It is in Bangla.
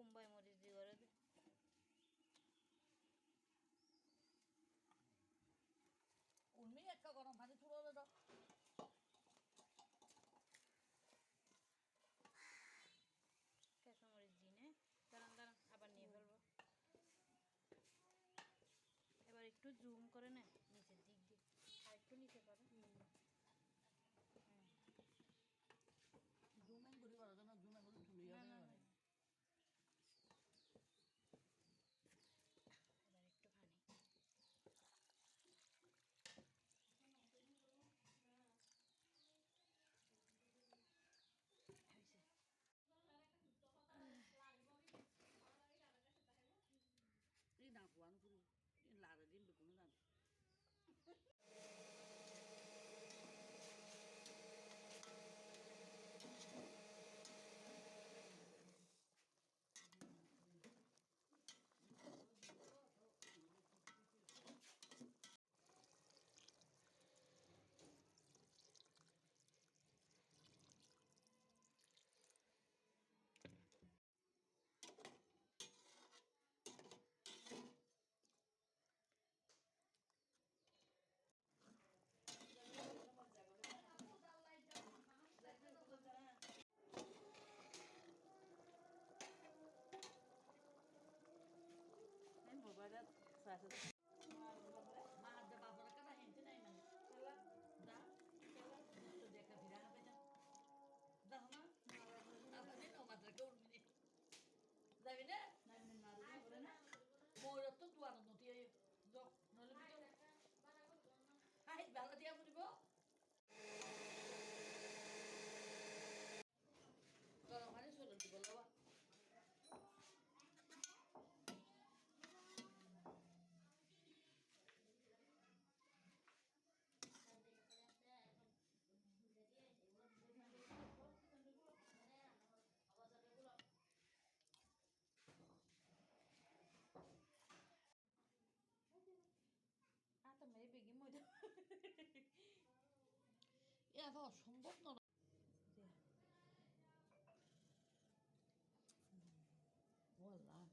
বোম্বাই মরিচ দিয়ে করে উর্মি একটা গরম ভাজি ছুড়ে দাও। কাঁচা দিই নে। দাঁড়ান দাঁড়ান আবার নিয়ে ফেলব। এবার একটু জুম করে নেব classes এত অসম্ভব না বললাম না